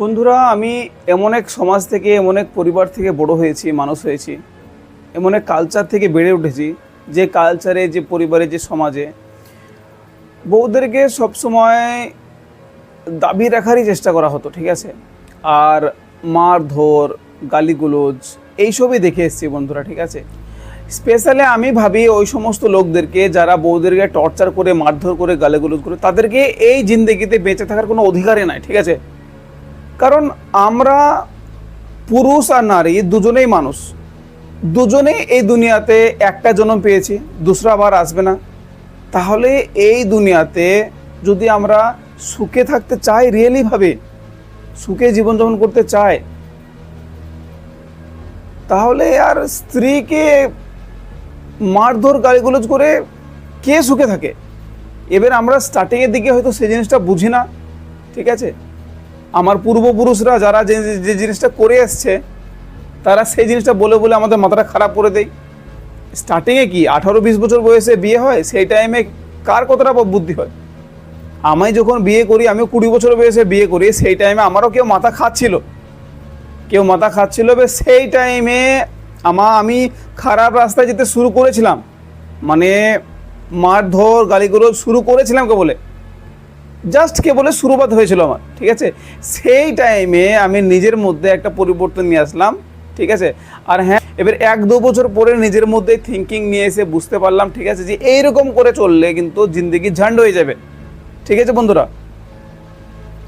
বন্ধুরা, আমি এমন এক সমাজ থেকে, এমন এক পরিবার থেকে বড় হয়েছি, মানুষ হয়েছি। এমন এক কালচার থেকে বেড়ে উঠেছি, যে কালচারে যে পরিবারে, যে সমাজে। বউদেরকে সবসময় দাবি রাখারই চেষ্টা করা হতো, ঠিক আছে? আর মারধর, গালিগুলোজ, এইসবই দেখে এসেছি বন্ধুরা, ঠিক আছে? স্পেশালি আমি ভাবি, ওই সমস্ত লোকদেরকে, যারা বউদেরকে টর্চার করে, মারধর করে, গালিগুলোজ করে, তাদেরকে এই জিন্দগিতে বেঁচে থাকার কোনো অধিকারই নাই, ঠিক আছে? কারণ আমরা পুরুষ আর নারী দুজনেই মানুষ। দুজনেই এই দুনিয়াতে একটা জন্ম পেয়েছি, দুসরা আবার আসবে না। তাহলে এই দুনিয়াতে যদি আমরা সুখে থাকতে চাই রিয়েলি ভাবে, সুখে জীবনযাপন করতে চাই, তাহলে আর স্ত্রীকে মারধর গালিগুলোজ করে কে সুখে থাকে? এবার আমরা স্টার্টিংয়ের দিকে হয়তো সেই জিনিসটা বুঝি না, ঠিক আছে? আমার পূর্বপুরুষরা যারা যে যে জিনিসটা করে এসছে, তারা সেই জিনিসটা বলে বলে আমাদের মাথাটা খারাপ করে দেয়। স্টার্টিংয়ে কি আঠারো বিশ বছর বয়সে বিয়ে হয়, সেই টাইমে কার কতটা বুদ্ধি হয়? আমি যখন বিয়ে করি আমি কুড়ি বছর বয়সে বিয়ে করি, সেই টাইমে আমারও কেউ মাথা খাচ্ছিল। কেউ মাথা খাচ্ছিল এবার সেই টাইমে আমা, আমি খারাপ রাস্তায় যেতে শুরু করেছিলাম। মানে মারধর গালিগুলো শুরু করেছিলাম কে বলে জাস্ট কেবলে শুরুবাত হয়েছিল আমার, ঠিক আছে? সেই টাইমে আমি নিজের মধ্যে একটা পরিবর্তন নিয়ে আসলাম, ঠিক আছে? আর হ্যাঁ এবার এক দু বছর পরে নিজের মধ্যে থিঙ্কিং নিয়ে এসে বুঝতে পারলাম, ঠিক আছে, যে এইরকম করে চললে কিন্তু জিন্দগি ঝান্ড হয়ে যাবে, ঠিক আছে বন্ধুরা?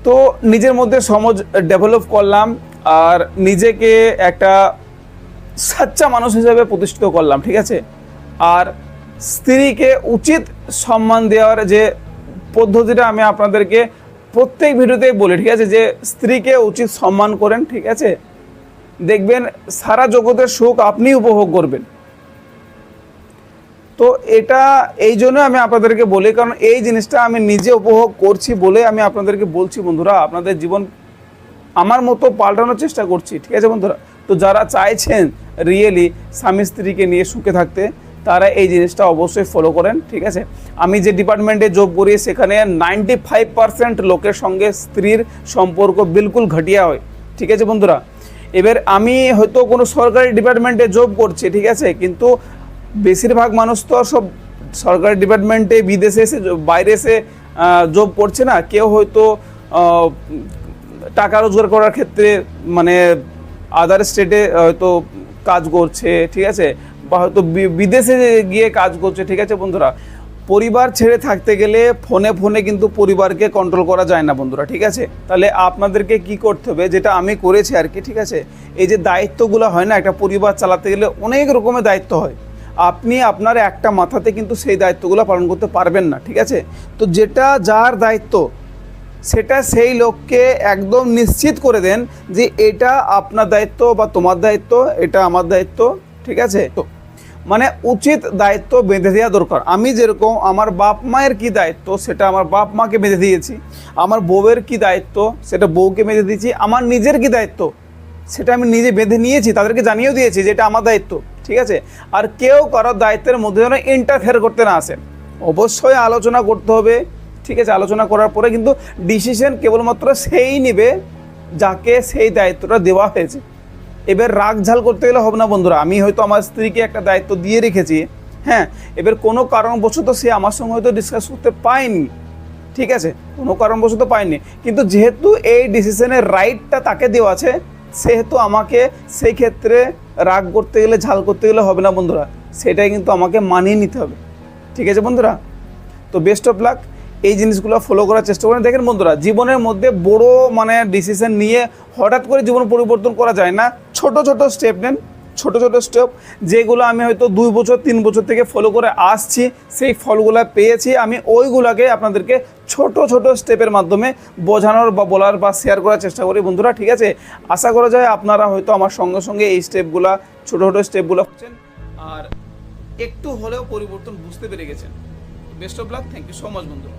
তো নিজের মধ্যে সমাজ ডেভেলপ করলাম, আর নিজেকে একটা সাচ্চা মানুষ হিসেবে প্রতিষ্ঠিত করলাম, ঠিক আছে? আর স্ত্রীকে উচিত সম্মান দেওয়ার যে পদ্ধতিটা আমি আপনাদেরকে প্রত্যেক ভিডিওতেই বলি, ঠিক আছে? যে স্ত্রীকে উচিত সম্মান করেন, ঠিক আছে? দেখবেন সারা জগতের সুখ আপনি উপভোগ করবেন। তো এটা এই জন্য আমি আপনাদেরকে বলি, কারণ এই জিনিসটা আমি নিজে উপভোগ করছি বলে আমি আপনাদেরকে বলছি, বন্ধুরা। আপনাদের জীবন আমার মতো পাল্টানোর চেষ্টা করছি, ঠিক আছে, বন্ধুরা? তো যারা চাইছেন রিয়েলি স্বামী স্ত্রীকে নিয়ে সুখে থাকতে তারা এই জিনিসটা অবশ্যই ফলো করেন, ঠিক আছে? আমি যে ডিপার্টমেন্টে জব করি, সেখানে নাইনটি ফাইভ পার্সেন্ট লোকের সঙ্গে স্ত্রীর সম্পর্ক বিলকুল ঘটিয়া হয়। ঠিক আছে বন্ধুরা? এবার আমি হয়তো কোনো সরকারি ডিপার্টমেন্টে জব করছি, ঠিক আছে? কিন্তু বেশিরভাগ মানুষ তো সব সরকারি ডিপার্টমেন্টে বিদেশে এসে, বাইরে এসে জব করছে না। কেউ হয়তো টাকা রোজগার করার ক্ষেত্রে মানে আদার স্টেটে হয়তো কাজ করছে, ঠিক আছে? বা হয়তো বিদেশে গিয়ে কাজ করছে, ঠিক আছে বন্ধুরা? পরিবার ছেড়ে থাকতে গেলে ফোনে ফোনে কিন্তু পরিবারকে কন্ট্রোল করা যায় না বন্ধুরা, ঠিক আছে? তাহলে আপনাদেরকে কি করতে হবে, যেটা আমি করেছি আর কি, ঠিক আছে? এই যে দায়িত্বগুলো হয় না, একটা পরিবার চালাতে গেলে অনেক রকমের দায়িত্ব হয়। আপনি আপনার একটা মাথাতে কিন্তু সেই দায়িত্বগুলো পালন করতে পারবেন না, ঠিক আছে? তো যেটা যার দায়িত্ব, সেটা সেই লোককে একদম নিশ্চিত করে দেন যে এটা আপনার দায়িত্ব বা তোমার দায়িত্ব, এটা আমার দায়িত্ব, ঠিক আছে? তো মানে উচিত দায়িত্ব বেঁধে দেওয়া দরকার। আমি যেরকম আমার বাপ মায়ের কি দায়িত্ব, সেটা আমার বাপ মাকে বেঁধে দিয়েছি। আমার বউয়ের কি দায়িত্ব, সেটা বউকে বেঁধে দিয়েছি। আমার নিজের কি দায়িত্ব, সেটা আমি নিজে বেঁধে নিয়েছি, তাদেরকে জানিয়েও দিয়েছি যে এটা আমার দায়িত্ব, ঠিক আছে? আর কেউ কারোর দায়িত্বের মধ্যে যেন ইন্টারফেয়ার করতে না আসেন অবশ্যই আলোচনা করতে হবে, ঠিক আছে? আলোচনা করার পরে কিন্তু ডিসিশন কেবলমাত্র সেই নেবে, যাকে সেই দায়িত্বটা দেওয়া হয়েছে। এবার রাগ ঝাল করতে গেলে হবে না বন্ধুরা। আমি হয়তো আমার স্ত্রীকে একটা দায়িত্ব দিয়ে রেখেছি হ্যাঁ? এবার কোনো কারণবশত সে আমার সঙ্গে হয়তো ডিসকাস করতে পায়নি, ঠিক আছে? কোনো কারণবশত পায়নি। কিন্তু যেহেতু এই ডিসিশনের রাইটটা তাকে দেওয়া আছে, সেহেতু আমাকে সেই ক্ষেত্রে রাগ করতে গেলে, ঝাল করতে গেলে হবে না বন্ধুরা। সেটাই কিন্তু আমাকে মানিয়ে নিতে হবে, ঠিক আছে বন্ধুরা? তো বেস্ট অফ লাক এই জিনিসগুলো ফলো করার চেষ্টা করেন। দেখেন বন্ধুরা, জীবনের মধ্যে বড় মানে ডিসিশন নিয়ে হঠাৎ করে জীবন পরিবর্তন করা যায় না। ছোট ছোট স্টেপ নেন, ছোট ছোট স্টেপ যেগুলো আমি হয়তো দুই বছর, তিন বছর থেকে ফলো করে আসছি, সেই ফলগুলো পেয়েছি। আমি ওইগুলোকে আপনাদেরকে ছোট ছোট স্টেপের মাধ্যমে বোঝানোর বা বলার বা শেয়ার করার চেষ্টা করি। বন্ধুরা, ঠিক আছে? আশা করা যায় আপনারা হয়তো আমার সঙ্গে সঙ্গে এই স্টেপগুলো ছোট ছোট স্টেপগুলো হচ্ছেন আর একটু হলেও পরিবর্তন বুঝতে পেরে গেছেন। Best of luck thank you so much বন্ধুরা।